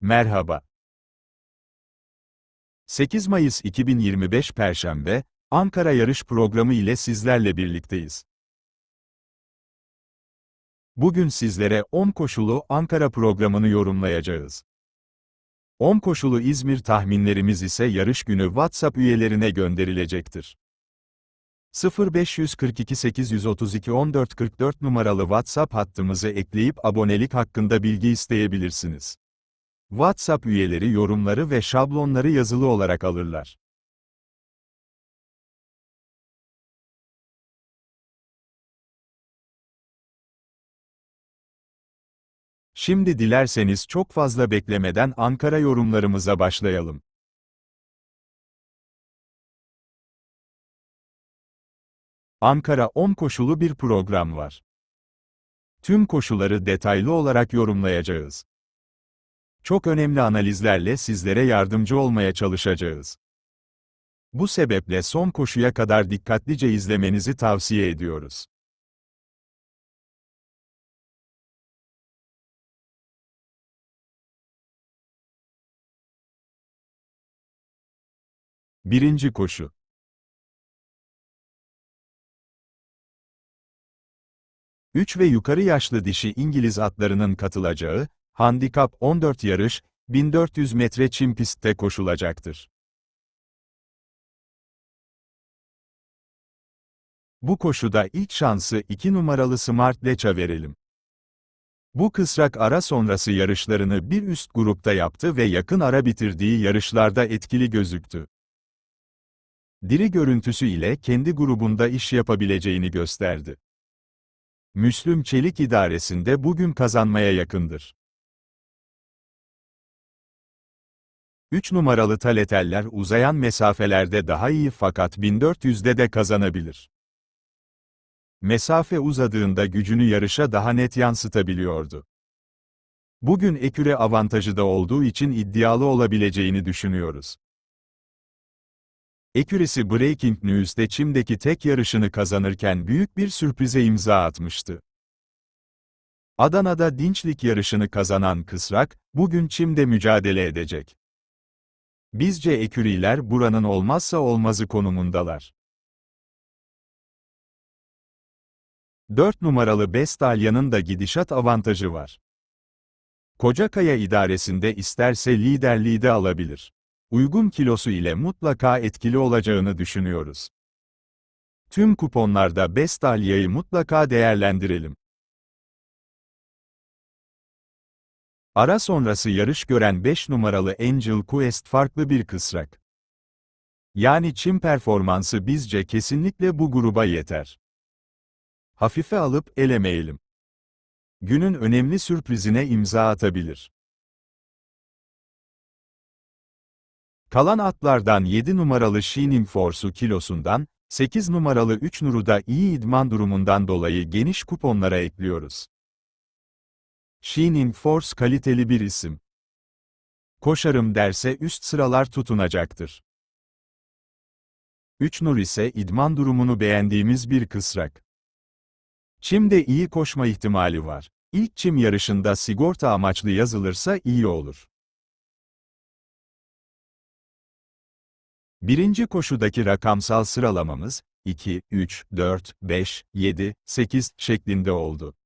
Merhaba. 8 Mayıs 2025 Perşembe, Ankara Yarış Programı ile sizlerle birlikteyiz. Bugün sizlere 10 koşulu Ankara programını yorumlayacağız. 10 koşulu İzmir tahminlerimiz ise yarış günü WhatsApp üyelerine gönderilecektir. 0542 832 1444 numaralı WhatsApp hattımızı ekleyip abonelik hakkında bilgi isteyebilirsiniz. WhatsApp üyeleri yorumları ve şablonları yazılı olarak alırlar. Şimdi dilerseniz çok fazla beklemeden Ankara yorumlarımıza başlayalım. Ankara 10 koşulu bir program var. Tüm koşuları detaylı olarak yorumlayacağız. Çok önemli analizlerle sizlere yardımcı olmaya çalışacağız. Bu sebeple son koşuya kadar dikkatlice izlemenizi tavsiye ediyoruz. Birinci koşu. Üç ve yukarı yaşlı dişi İngiliz atlarının katılacağı, Handikap 14 yarış, 1400 metre çim pistte koşulacaktır. Bu koşuda ilk şansı 2 numaralı Smart Leça verelim. Bu kısrak ara sonrası yarışlarını bir üst grupta yaptı ve yakın ara bitirdiği yarışlarda etkili gözüktü. Diri görüntüsü ile kendi grubunda iş yapabileceğini gösterdi. Müslüm Çelik idaresinde bugün kazanmaya yakındır. 3 numaralı taleteller uzayan mesafelerde daha iyi fakat 1400'de de kazanabilir. Mesafe uzadığında gücünü yarışa daha net yansıtabiliyordu. Bugün eküre avantajı da olduğu için iddialı olabileceğini düşünüyoruz. Eküresi Breaking News'te çimdeki tek yarışını kazanırken büyük bir sürprize imza atmıştı. Adana'da dinçlik yarışını kazanan Kısrak, bugün çimde mücadele edecek. Bizce eküriler buranın olmazsa olmazı konumundalar. 4 numaralı Bestalyan'ın da gidişat avantajı var. Kocakaya idaresinde isterse liderliği de alabilir. Uygun kilosu ile mutlaka etkili olacağını düşünüyoruz. Tüm kuponlarda Bestalya'yı mutlaka değerlendirelim. Ara sonrası yarış gören 5 numaralı Angel Quest farklı bir kısrak. Yani çim performansı bizce kesinlikle bu gruba yeter. Hafife alıp elemeyelim. Günün önemli sürprizine imza atabilir. Kalan atlardan 7 numaralı Shining Force'u kilosundan, 8 numaralı 3 Nur'u da iyi idman durumundan dolayı geniş kuponlara ekliyoruz. Shining Force kaliteli bir isim. Koşarım derse üst sıralar tutunacaktır. 3 Nur ise idman durumunu beğendiğimiz bir kısrak. Çim'de iyi koşma ihtimali var. İlk çim yarışında sigorta amaçlı yazılırsa iyi olur. Birinci koşudaki rakamsal sıralamamız, 2, 3, 4, 5, 7, 8 şeklinde oldu.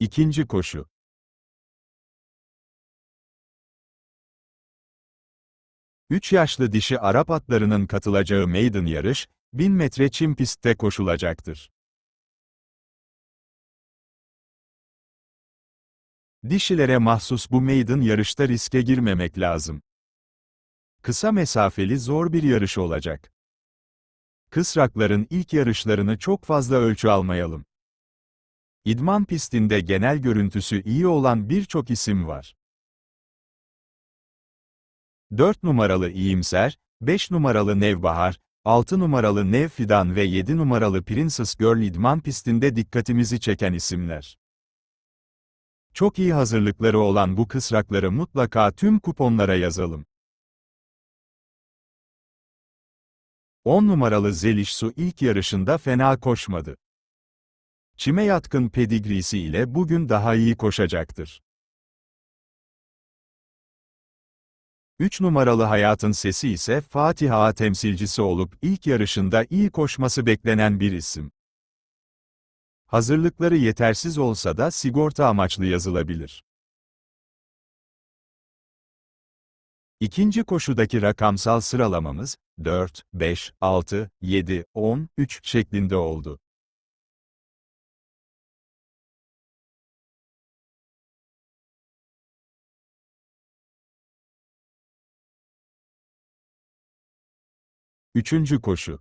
İkinci koşu. Üç yaşlı dişi Arap atlarının katılacağı maiden yarış, 1000 metre çim pistte koşulacaktır. Dişilere mahsus bu maiden yarışta riske girmemek lazım. Kısa mesafeli zor bir yarış olacak. Kısrakların ilk yarışlarını çok fazla ölçü almayalım. İdman pistinde genel görüntüsü iyi olan birçok isim var. 4 numaralı İyimser, 5 numaralı Nevbahar, 6 numaralı Nev Fidan ve 7 numaralı Princess Girl idman pistinde dikkatimizi çeken isimler. Çok iyi hazırlıkları olan bu kısrakları mutlaka tüm kuponlara yazalım. 10 numaralı Zeliş Su ilk yarışında fena koşmadı. Çime yatkın pedigrisi ile bugün daha iyi koşacaktır. 3 numaralı Hayatın Sesi ise Fatih Ağa temsilcisi olup ilk yarışında iyi koşması beklenen bir isim. Hazırlıkları yetersiz olsa da sigorta amaçlı yazılabilir. İkinci koşudaki rakamsal sıralamamız 4, 5, 6, 7, 10, 3 şeklinde oldu. Üçüncü koşu.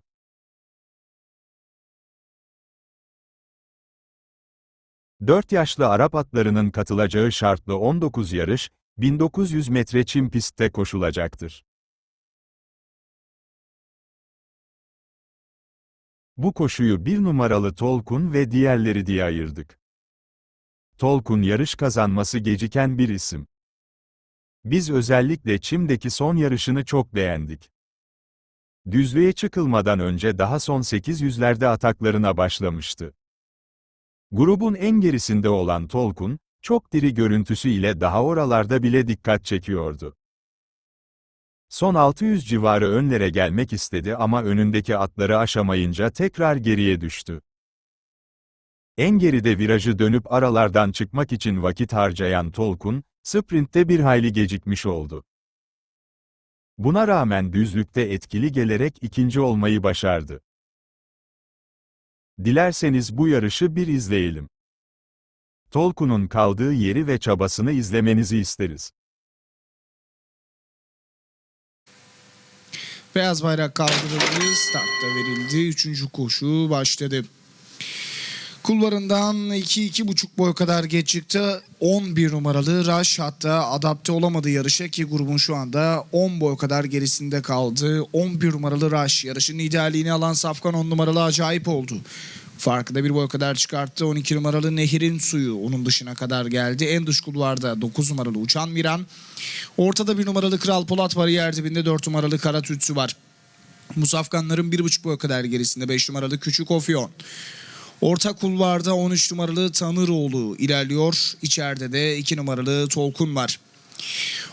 Dört yaşlı Arap atlarının katılacağı şartlı 19 yarış, 1900 metre çim pistte koşulacaktır. Bu koşuyu bir numaralı Tolkun ve diğerleri diye ayırdık. Tolkun yarış kazanması geciken bir isim. Biz özellikle çimdeki son yarışını çok beğendik. Düzlüğe çıkılmadan önce daha son 800'lerde ataklarına başlamıştı. Grubun en gerisinde olan Tolkun, çok diri görüntüsü ile daha oralarda bile dikkat çekiyordu. Son 600 civarı önlere gelmek istedi ama önündeki atları aşamayınca tekrar geriye düştü. En geride virajı dönüp aralardan çıkmak için vakit harcayan Tolkun, sprintte bir hayli gecikmiş oldu. Buna rağmen düzlükte etkili gelerek ikinci olmayı başardı. Dilerseniz bu yarışı bir izleyelim. Tolkun'un kaldığı yeri ve çabasını izlemenizi isteriz. Beyaz bayrak kaldırıldı. Startta verildi. Üçüncü koşu başladı. Kulvarından 2-2,5 boy kadar geç çıktı. 11 numaralı Rush hatta adapte olamadı yarışa ki grubun şu anda 10 boy kadar gerisinde kaldı. 11 numaralı Rush yarışın liderliğini alan Safkan 10 numaralı acayip oldu. Farkı da bir boy kadar çıkarttı. 12 numaralı Nehir'in suyu onun dışına kadar geldi. En dış kulvarda 9 numaralı Uçan Miran. Ortada bir numaralı Kral Polat var. Yer dibinde 4 numaralı Kara Tütsü var. Musafkanların 1,5 boy kadar gerisinde 5 numaralı Küçük Ofyon. Orta kulvarda 13 numaralı Tanıroğlu ilerliyor. İçeride de 2 numaralı Tolkun var.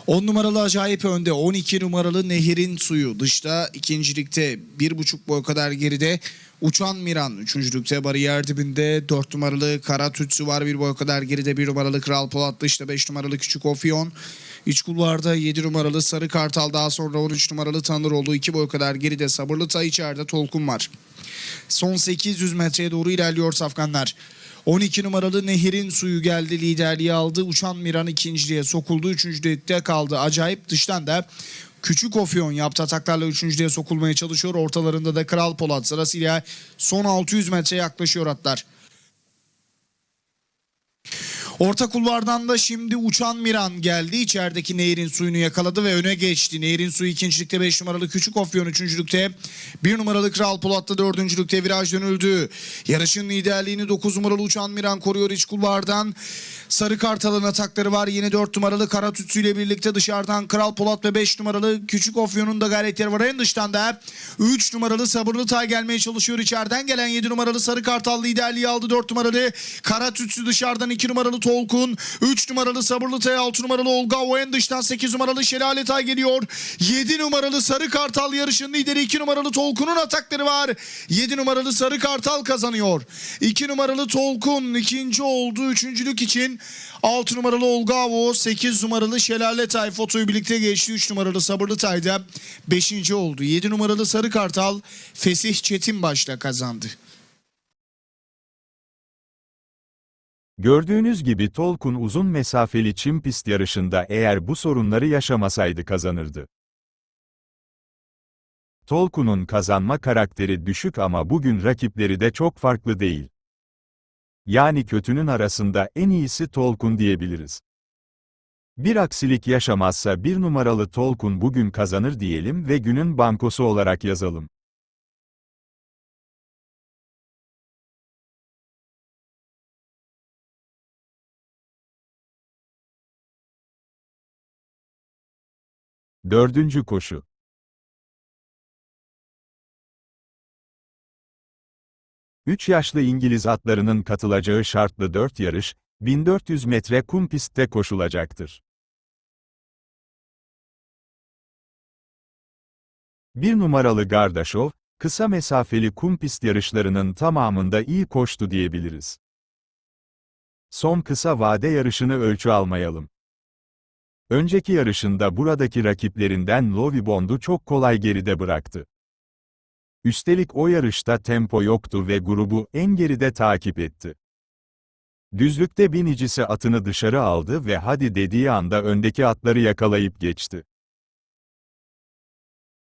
10 numaralı acayip önde. 12 numaralı Nehir'in suyu. Dışta ikincilikte 1,5 boy kadar geride. Uçan Miran. Üçüncülükte bariyer dibinde 4 numaralı Kara Tütsü var. Bir boy kadar geride 1 numaralı Kral Polat. Dışta 5 numaralı Küçük Ofyon. İç kulvarda 7 numaralı Sarı Kartal. Daha sonra 13 numaralı Tanrıoğlu. 2 boy kadar geride Sabırlı Tay içeride Tolkun var. Son 800 metreye doğru ilerliyor Safkanlar. 12 numaralı Nehir'in suyu geldi liderliği aldı. Uçan Miran ikinciliğe sokuldu. Üçüncülükte kaldı. Acayip dıştan da Küçük Ofyon yaptı ataklarla üçüncülüğe sokulmaya çalışıyor. Ortalarında da Kral Polat sırasıyla son 600 metre yaklaşıyor atlar. Orta kulvardan da şimdi uçan Miran geldi. İçerideki Nehir'in suyunu yakaladı ve öne geçti. Nehir'in suyu ikincilikte 5 numaralı Küçük Ofyon üçüncülükte. 1 numaralı Kral Polat'ta dördüncülükte viraj dönüldü. Yarışın liderliğini 9 numaralı uçan Miran koruyor iç kulvardan. Sarı Kartal'ın atakları var. Yine 4 numaralı Kara Tütsü ile birlikte dışarıdan Kral Polat ve 5 numaralı Küçük Ofyon'un da gayretleri var. En dıştan da 3 numaralı Sabırlı Tay gelmeye çalışıyor. İçeriden gelen 7 numaralı Sarı Kartal liderliği aldı. 4 numaralı Kara Tütsü dışarıdan 2 numaralı Tolkun. 3 numaralı Sabırlı Tay 6 numaralı Olga. O en dıştan 8 numaralı Şelale Tay geliyor. 7 numaralı Sarı Kartal yarışın lideri 2 numaralı Tolkun'un atakları var. 7 numaralı Sarı Kartal kazanıyor. 2 numaralı Tolkun ikinci oldu. Üçüncülük için 6 numaralı Olga Avo, 8 numaralı Şelale Tay fotoyu birlikte geçti. 3 numaralı Sabırlı Tay da 5. oldu. 7 numaralı Sarı Kartal Fesih Çetinbaş'la kazandı. Gördüğünüz gibi Tolkun uzun mesafeli çim pist yarışında eğer bu sorunları yaşamasaydı kazanırdı. Tolkun'un kazanma karakteri düşük ama bugün rakipleri de çok farklı değil. Yani kötünün arasında en iyisi Tolkun diyebiliriz. Bir aksilik yaşamazsa bir numaralı Tolkun bugün kazanır diyelim ve günün bankosu olarak yazalım. Dördüncü koşu. 3 yaşlı İngiliz atlarının katılacağı şartlı 4 yarış, 1400 metre kum pistte koşulacaktır. 1 numaralı Gardaşov, kısa mesafeli kum pist yarışlarının tamamında iyi koştu diyebiliriz. Son kısa vade yarışını ölçü almayalım. Önceki yarışında buradaki rakiplerinden Lovi Bond'u çok kolay geride bıraktı. Üstelik o yarışta tempo yoktu ve grubu en geride takip etti. Düzlükte binicisi atını dışarı aldı ve hadi dediği anda öndeki atları yakalayıp geçti.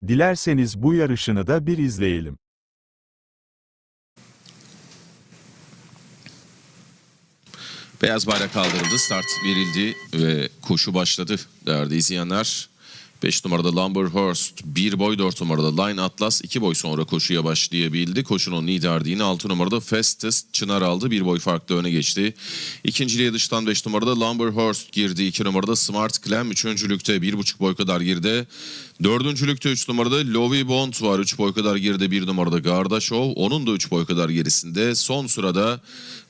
Dilerseniz bu yarışını da bir izleyelim. Beyaz bayrak kaldırıldı, start verildi ve koşu başladı değerli izleyenler. 5 numarada Lumberhurst, 1 boy 4 numarada Line Atlas 2 boy sonra koşuya başlayabildi. Koşunun liderliğini 6 numarada Fastest Çınar aldı. 1 boy farklı öne geçti. İkinciliğe dıştan 5 numarada Lumberhurst girdi. 2 numarada Smart Clem üçüncülükte 1,5 boy kadar geride. Dördüncülükte 3 numarada Lovi Bond var. 3 boy kadar geride 1 numarada Gardashov. Onun da 3 boy kadar gerisinde. Son sırada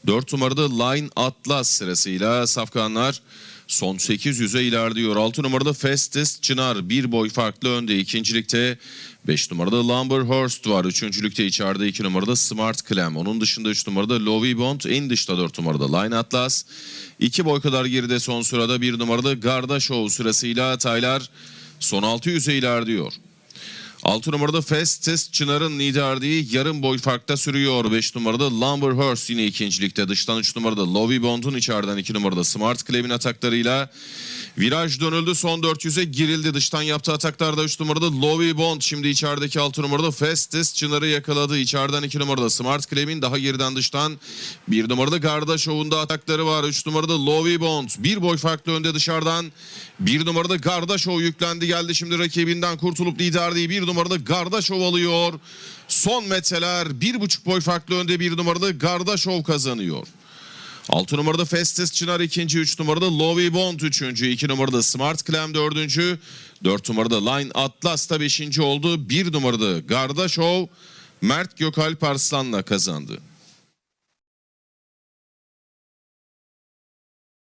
4 numarada Line Atlas sırasıyla Safkanlar son 800'e ilerliyor. 6 numarada Fastest Çınar bir boy farklı önde. İkincilikte 5 numarada Lumberhurst var. Üçüncülükte içeride 2 numarada Smart Clem. Onun dışında 3 numarada Lovi Bond. En dışta 4 numarada Line Atlas. 2 boy kadar geride son sırada 1 numarada Garda Show sırasıyla Taylar son 600'e ilerliyor. 6 numarada Fastest Çınar'ın liderliği yarım boy farkta sürüyor. 5 numarada Lumberhurst yine ikincilikte. Dıştan 3 numarada Lovi Bond'un içeriden 2 numarada Smart Clev'in ataklarıyla viraj dönüldü. Son 400'e girildi. Dıştan yaptığı ataklarda 3 numarada Lovi Bond. Şimdi içerideki 6 numarada Fastest Çınar'ı yakaladı. İçeriden 2 numarada Smart Clev'in daha geriden dıştan 1 numarada Garda Show'unda atakları var. 3 numarada Lovi Bond. Bir boy farklı önde dışarıdan. 1 numarada Garda Show yüklendi geldi. Şimdi rakibinden kurtulup liderliği 1 numarada Garda Show alıyor. Son metreler 1,5 boy farklı önde 1 numarada Garda Show kazanıyor. 6 numarada Festus Çınar ikinci, 3 numarada Lovi Bond üçüncü, 2 numarada Smart Clem dördüncü, 4 numarada Line Atlas da beşinci oldu. 1 numarada Garda Show Mert Gökalp Arslan'la kazandı.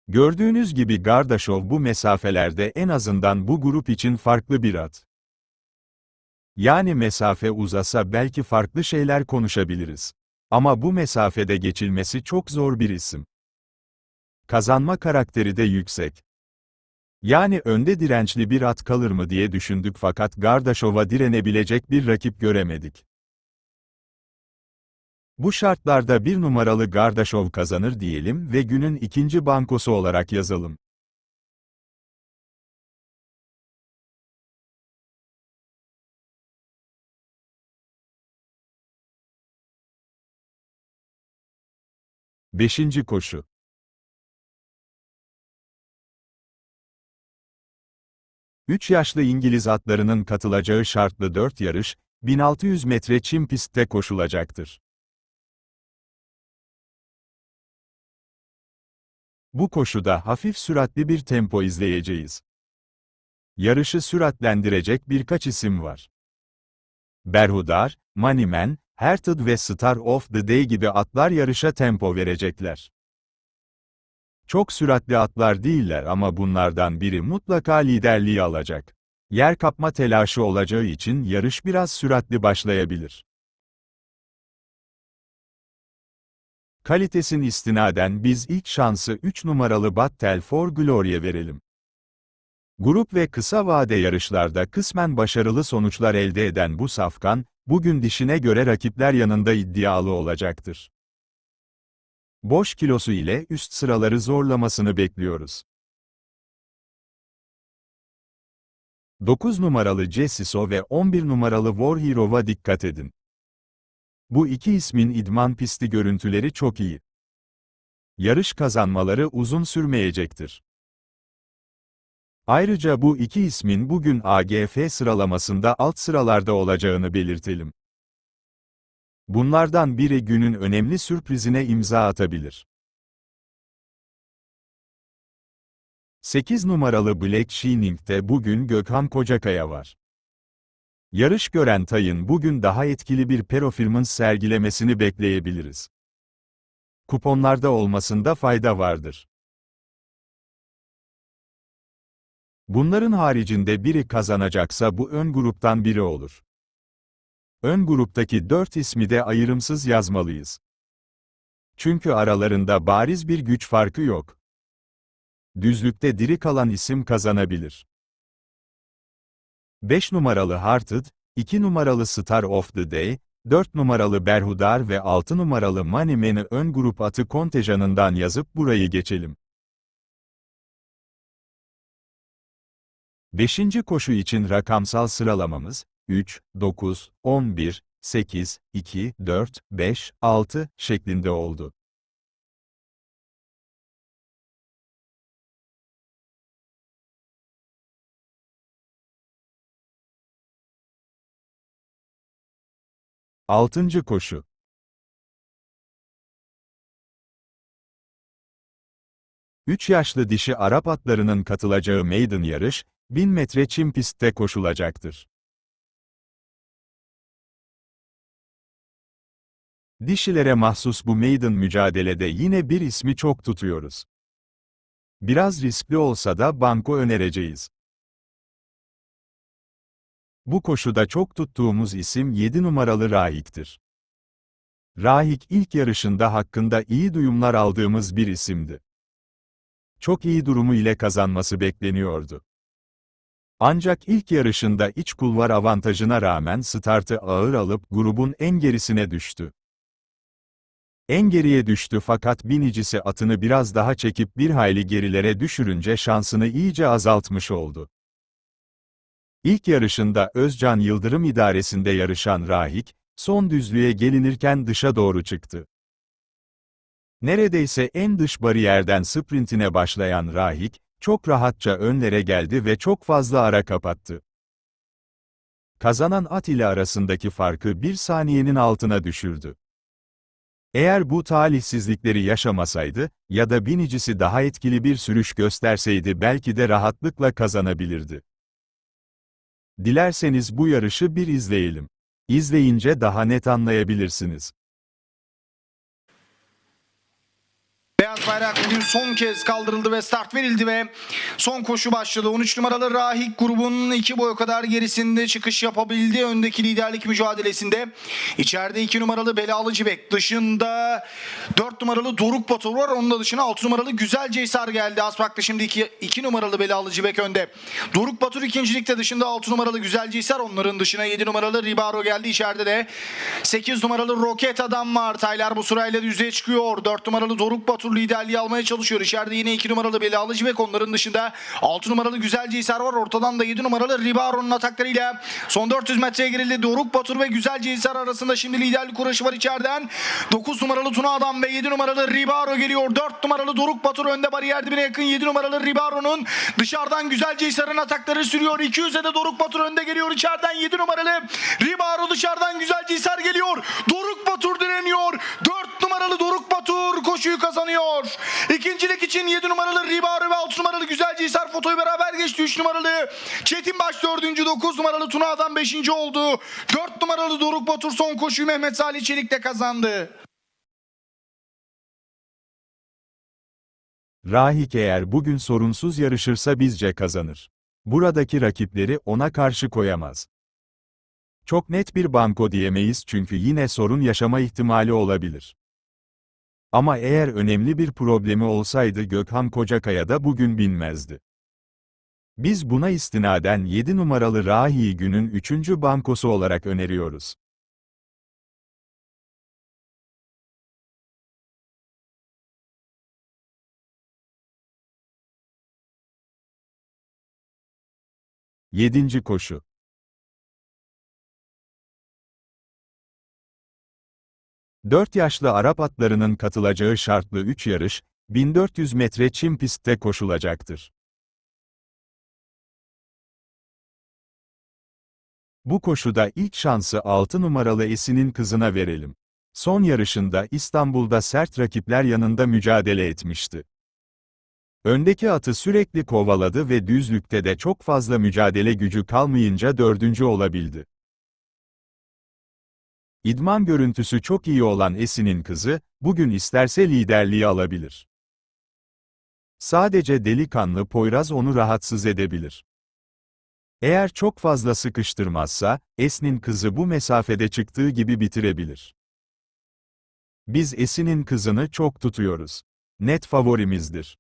Gördüğünüz gibi Gardaşov bu mesafelerde en azından bu grup için farklı bir at. Yani mesafe uzasa belki farklı şeyler konuşabiliriz. Ama bu mesafede geçilmesi çok zor bir isim. Kazanma karakteri de yüksek. Yani önde dirençli bir at kalır mı diye düşündük fakat Gardaşov'a direnebilecek bir rakip göremedik. Bu şartlarda bir numaralı Gardaşov kazanır diyelim ve günün ikinci bankosu olarak yazalım. Beşinci koşu. Üç yaşlı İngiliz atlarının katılacağı şartlı dört yarış, 1600 metre çim pistte koşulacaktır. Bu koşuda hafif süratli bir tempo izleyeceğiz. Yarışı süratlendirecek birkaç isim var. Berhudar, Moneyman, Herted ve Star of the Day gibi atlar yarışa tempo verecekler. Çok süratli atlar değiller ama bunlardan biri mutlaka liderliği alacak. Yer kapma telaşı olacağı için yarış biraz süratli başlayabilir. Kalitesin istinaden biz ilk şansı 3 numaralı Battle for Glory'e verelim. Grup ve kısa vade yarışlarda kısmen başarılı sonuçlar elde eden bu safkan, bugün dişine göre rakipler yanında iddialı olacaktır. Boş kilosu ile üst sıraları zorlamasını bekliyoruz. 9 numaralı Jessiso ve 11 numaralı War Hero'va dikkat edin. Bu iki ismin idman pisti görüntüleri çok iyi. Yarış kazanmaları uzun sürmeyecektir. Ayrıca bu iki ismin bugün AGF sıralamasında alt sıralarda olacağını belirtelim. Bunlardan biri günün önemli sürprizine imza atabilir. 8 numaralı Black Shining'de bugün Gökhan Kocakaya var. Yarış gören Tay'ın bugün daha etkili bir performans sergilemesini bekleyebiliriz. Kuponlarda olmasında fayda vardır. Bunların haricinde biri kazanacaksa bu ön gruptan biri olur. Ön gruptaki dört ismi de ayrımsız yazmalıyız. Çünkü aralarında bariz bir güç farkı yok. Düzlükte diri kalan isim kazanabilir. 5 numaralı Hearted, 2 numaralı Star of the Day, 4 numaralı Berhudar ve 6 numaralı Moneyman'ı ön grup atı kontenjanından yazıp burayı geçelim. 5. koşu için rakamsal sıralamamız 3, 9, 11, 8, 2, 4, 5, 6 şeklinde oldu. Altıncı koşu. Üç yaşlı dişi Arap atlarının katılacağı maiden yarış, 1000 metre çim pistte koşulacaktır. Dişilere mahsus bu maiden mücadelede yine bir ismi çok tutuyoruz. Biraz riskli olsa da banko önereceğiz. Bu koşuda çok tuttuğumuz isim 7 numaralı Rahik'tir. Rahik ilk yarışında hakkında iyi duyumlar aldığımız bir isimdi. Çok iyi durumu ile kazanması bekleniyordu. Ancak ilk yarışında iç kulvar avantajına rağmen startı ağır alıp grubun en gerisine düştü. En geriye düştü fakat binicisi atını biraz daha çekip bir hayli gerilere düşürünce şansını iyice azaltmış oldu. İlk yarışında Özcan Yıldırım idaresinde yarışan Rahik, son düzlüğe gelinirken dışa doğru çıktı. Neredeyse en dış bariyerden sprintine başlayan Rahik, çok rahatça önlere geldi ve çok fazla ara kapattı. Kazanan at ile arasındaki farkı bir saniyenin altına düşürdü. Eğer bu talihsizlikleri yaşamasaydı, ya da binicisi daha etkili bir sürüş gösterseydi belki de rahatlıkla kazanabilirdi. Dilerseniz bu yarışı bir izleyelim. İzleyince daha net anlayabilirsiniz. Beyaz bayrak bugün son kez kaldırıldı ve start verildi ve son koşu başladı. 13 numaralı Rahik grubun iki boy kadar gerisinde çıkış yapabildi öndeki liderlik mücadelesinde. İçeride 2 numaralı Belalı Cibek dışında 4 numaralı Doruk Batur var. Onun da dışına 6 numaralı Güzel Ceysar geldi. Aspak'ta şimdi 2, 2 numaralı Belalı Cibek önde. Doruk Batur ikincilikte dışında 6 numaralı Güzel Ceysar. Onların dışına 7 numaralı Ribaro geldi. İçeride de 8 numaralı Roket Adam var. Taylar bu sırayla düzeye çıkıyor. 4 numaralı Doruk Batur liderliği almaya çalışıyor. İçeride yine 2 numaralı Belalı Cibek. Onların dışında 6 numaralı Güzel Ceysar var. Ortadan da 7 numaralı Ribaro'nun ataklarıyla son 400 metreye girildi. Doruk Batur ve Güzel Ceysar arasında şimdi liderlik uğraşı var içeriden. 9 numaralı Tuna Adam ve 7 numaralı Ribaro geliyor. 4 numaralı Doruk Batur önde bariyer dibine yakın. 7 numaralı Ribaro'nun dışarıdan Güzel Ceysar'ın atakları sürüyor. 200'e de Doruk Batur önde geliyor. İçeriden 7 numaralı Ribaro dışarıdan Güzel Ceysar geliyor. Doruk Batur direniyor. 4 numaralı Doruk Batur koşuyu kazanıyor. İkincilik için 7 numaralı Ribaro ve 6 numaralı Güzel Ceysar fotoyu beraber geçti. 3 numaralı Çetin Baş 4. 9 numaralı Tuna Adam 5. oldu. 4 numaralı Doruk Batur son koşuyu Mehmet Salih Çelik'te kazandı. Rahik eğer bugün sorunsuz yarışırsa bizce kazanır. Buradaki rakipleri ona karşı koyamaz. Çok net bir banko diyemeyiz çünkü yine sorun yaşama ihtimali olabilir. Ama eğer önemli bir problemi olsaydı Gökhan Kocakaya da bugün binmezdi. Biz buna istinaden 7 numaralı Rahi'yi günün 3. bankosu olarak öneriyoruz. Yedinci koşu. Dört yaşlı Arap atlarının katılacağı şartlı 3 yarış, 1400 metre çim pistte koşulacaktır. Bu koşuda ilk şansı 6 numaralı Esin'in kızına verelim. Son yarışında İstanbul'da sert rakipler yanında mücadele etmişti. Öndeki atı sürekli kovaladı ve düzlükte de çok fazla mücadele gücü kalmayınca dördüncü olabildi. İdman görüntüsü çok iyi olan Esin'in kızı, bugün isterse liderliği alabilir. Sadece delikanlı Poyraz onu rahatsız edebilir. Eğer çok fazla sıkıştırmazsa, Esin'in kızı bu mesafede çıktığı gibi bitirebilir. Biz Esin'in kızını çok tutuyoruz. Net favorimizdir.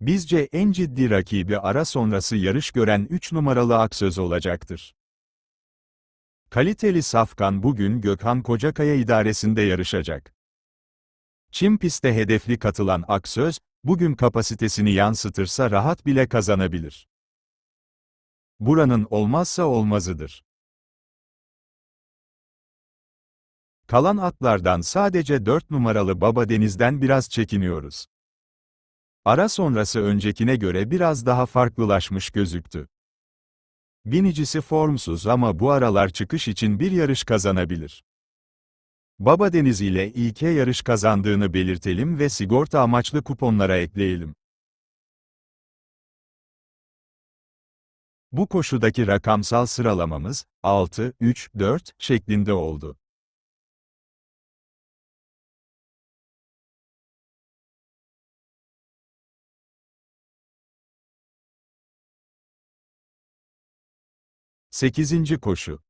Bizce en ciddi rakibi ara sonrası yarış gören 3 numaralı Aksöz olacaktır. Kaliteli Safkan bugün Gökhan Kocakaya idaresinde yarışacak. Çim pistte hedefli katılan Aksöz, bugün kapasitesini yansıtırsa rahat bile kazanabilir. Buranın olmazsa olmazıdır. Kalan atlardan sadece 4 numaralı Baba Deniz'den biraz çekiniyoruz. Ara sonrası öncekine göre biraz daha farklılaşmış gözüktü. Binicisi formsuz ama bu aralar çıkış için bir yarış kazanabilir. Baba Deniz ile ilke yarış kazandığını belirtelim ve sigorta amaçlı kuponlara ekleyelim. Bu koşudaki rakamsal sıralamamız 6, 3, 4 şeklinde oldu. Sekizinci koşu.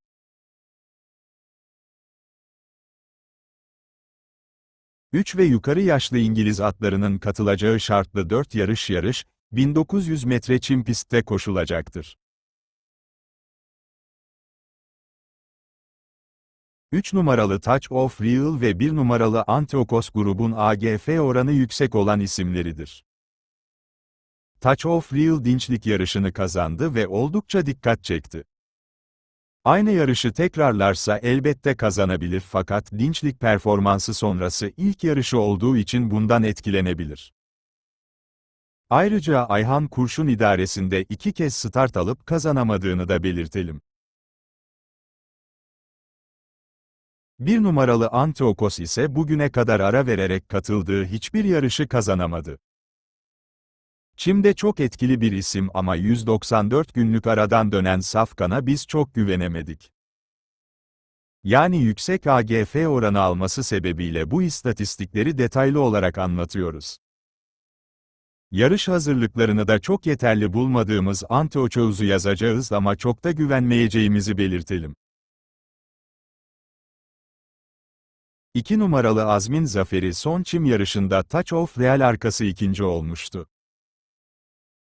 Üç ve yukarı yaşlı İngiliz atlarının katılacağı şartlı 4 yarış yarış, 1900 metre çim pistte koşulacaktır. 3 numaralı Touch of Real ve 1 numaralı Anteokos grubun AGF oranı yüksek olan isimleridir. Touch of Real dinçlik yarışını kazandı ve oldukça dikkat çekti. Aynı yarışı tekrarlarsa elbette kazanabilir fakat dinçlik performansı sonrası ilk yarışı olduğu için bundan etkilenebilir. Ayrıca Ayhan Kurşun idaresinde iki kez start alıp kazanamadığını da belirtelim. Bir numaralı Anteokos ise bugüne kadar ara vererek katıldığı hiçbir yarışı kazanamadı. Çim'de çok etkili bir isim ama 194 günlük aradan dönen Safkan'a biz çok güvenemedik. Yani yüksek AGF oranı alması sebebiyle bu istatistikleri detaylı olarak anlatıyoruz. Yarış hazırlıklarını da çok yeterli bulmadığımız Anteoçoğuz'u yazacağız ama çok da güvenmeyeceğimizi belirtelim. 2 numaralı Azmin Zaferi son çim yarışında Touch of Real arkası ikinci olmuştu.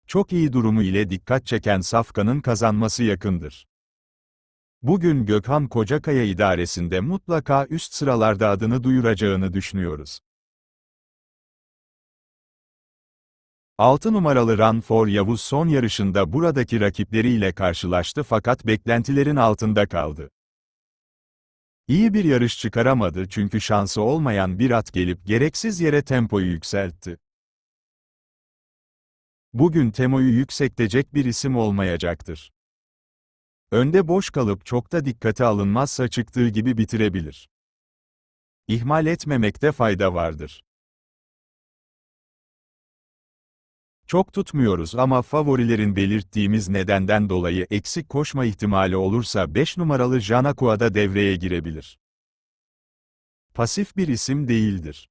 Çok iyi durumu ile dikkat çeken Safkan'ın kazanması yakındır. Bugün Gökhan Kocakaya idaresinde mutlaka üst sıralarda adını duyuracağını düşünüyoruz. 6 numaralı Run for Yavuz son yarışında buradaki rakipleriyle karşılaştı fakat beklentilerin altında kaldı. İyi bir yarış çıkaramadı çünkü şansı olmayan bir at gelip gereksiz yere tempoyu yükseltti. Bugün Temo'yu yükseltecek bir isim olmayacaktır. Önde boş kalıp çok da dikkate alınmazsa çıktığı gibi bitirebilir. İhmal etmemekte fayda vardır. Çok tutmuyoruz ama favorilerin belirttiğimiz nedenden dolayı eksik koşma ihtimali olursa 5 numaralı Janakua da devreye girebilir. Pasif bir isim değildir.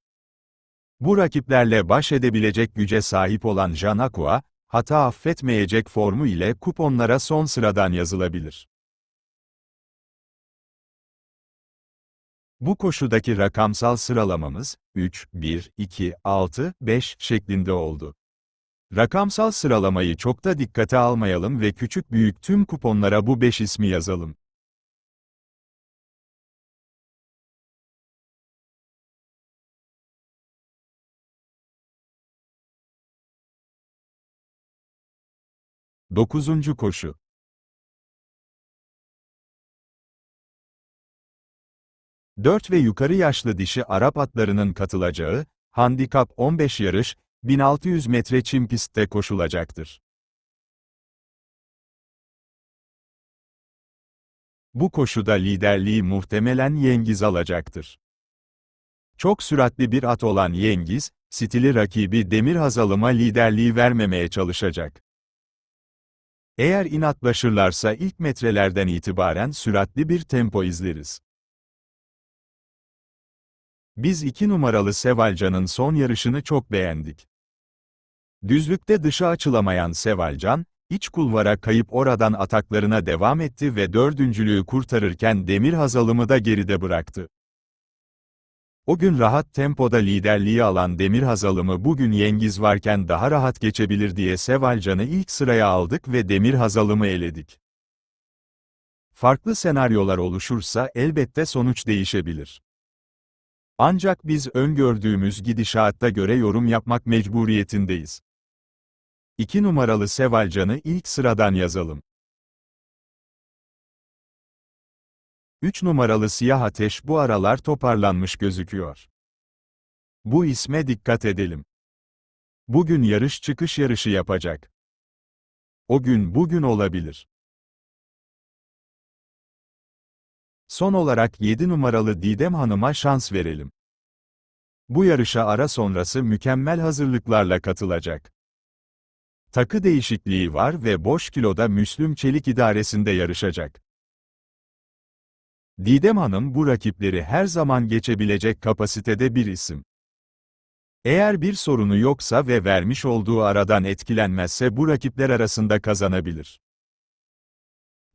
Bu rakiplerle baş edebilecek güce sahip olan Janakua, hata affetmeyecek formu ile kuponlara son sıradan yazılabilir. Bu koşudaki rakamsal sıralamamız 3, 1, 2, 6, 5 şeklinde oldu. Rakamsal sıralamayı çok da dikkate almayalım ve küçük büyük tüm kuponlara bu 5 ismi yazalım. Dokuzuncu koşu. Dört ve yukarı yaşlı dişi Arap atlarının katılacağı, handikap 15 yarış, 1600 metre çim pistte koşulacaktır. Bu koşuda liderliği muhtemelen Yengiz alacaktır. Çok süratli bir at olan Yengiz, stili rakibi Demir Hazalım'a liderliği vermemeye çalışacak. Eğer inatlaşırlarsa ilk metrelerden itibaren süratli bir tempo izleriz. Biz iki numaralı Sevalcan'ın son yarışını çok beğendik. Düzlükte dışa açılamayan Sevalcan, iç kulvara kayıp oradan ataklarına devam etti ve dördüncülüğü kurtarırken Demir Hazalım'ı da geride bıraktı. O gün rahat tempoda liderliği alan Demir Hazalım'ı bugün Yengiz varken daha rahat geçebilir diye Sevalcan'ı ilk sıraya aldık ve Demir Hazalım'ı eledik. Farklı senaryolar oluşursa elbette sonuç değişebilir. Ancak biz öngördüğümüz gidişatta göre yorum yapmak mecburiyetindeyiz. 2 numaralı Sevalcan'ı ilk sıradan yazalım. 3 numaralı Siyah Ateş bu aralar toparlanmış gözüküyor. Bu isme dikkat edelim. Bugün yarış çıkış yarışı yapacak. O gün bugün olabilir. Son olarak 7 numaralı Didem Hanım'a şans verelim. Bu yarışa ara sonrası mükemmel hazırlıklarla katılacak. Takı değişikliği var ve boş kiloda Müslüm Çelik idaresinde yarışacak. Didem Hanım bu rakipleri her zaman geçebilecek kapasitede bir isim. Eğer bir sorunu yoksa ve vermiş olduğu aradan etkilenmezse bu rakipler arasında kazanabilir.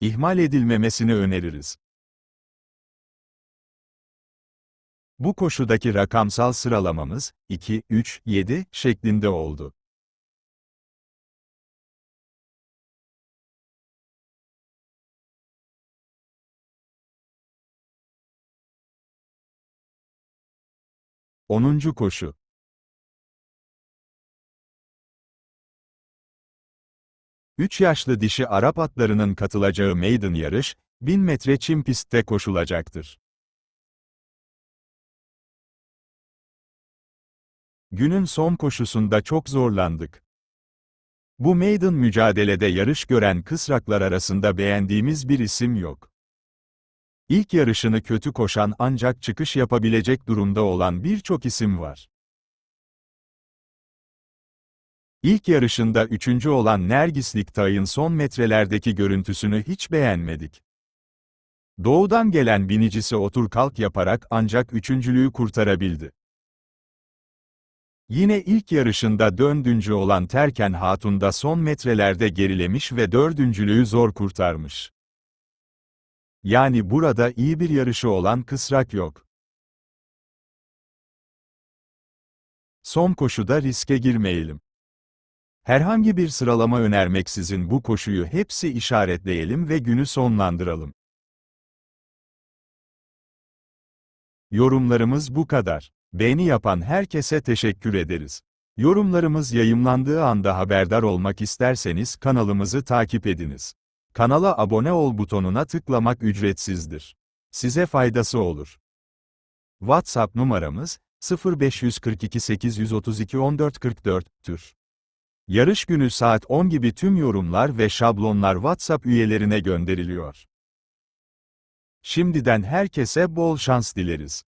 İhmal edilmemesini öneririz. Bu koşudaki rakamsal sıralamamız 2, 3, 7 şeklinde oldu. Onuncu koşu. Üç yaşlı dişi Arap atlarının katılacağı maiden yarış, 1000 metre çim pistte koşulacaktır. Günün son koşusunda çok zorlandık. Bu maiden mücadelede yarış gören kısraklar arasında beğendiğimiz bir isim yok. İlk yarışını kötü koşan ancak çıkış yapabilecek durumda olan birçok isim var. İlk yarışında üçüncü olan Nergis Liktay'ın son metrelerdeki görüntüsünü hiç beğenmedik. Doğudan gelen binicisi otur kalk yaparak ancak üçüncülüğü kurtarabildi. Yine ilk yarışında döndüncü olan Terken Hatun da son metrelerde gerilemiş ve dördüncülüğü zor kurtarmış. Yani burada iyi bir yarışı olan kısrak yok. Son koşuda riske girmeyelim. Herhangi bir sıralama önermeksizin bu koşuyu hepsi işaretleyelim ve günü sonlandıralım. Yorumlarımız bu kadar. Beğeni yapan herkese teşekkür ederiz. Yorumlarımız yayımlandığı anda haberdar olmak isterseniz kanalımızı takip ediniz. Kanala abone ol butonuna tıklamak ücretsizdir. Size faydası olur. WhatsApp numaramız 0542 832 1444 tür. Yarış günü saat 10 gibi tüm yorumlar ve şablonlar WhatsApp üyelerine gönderiliyor. Şimdiden herkese bol şans dileriz.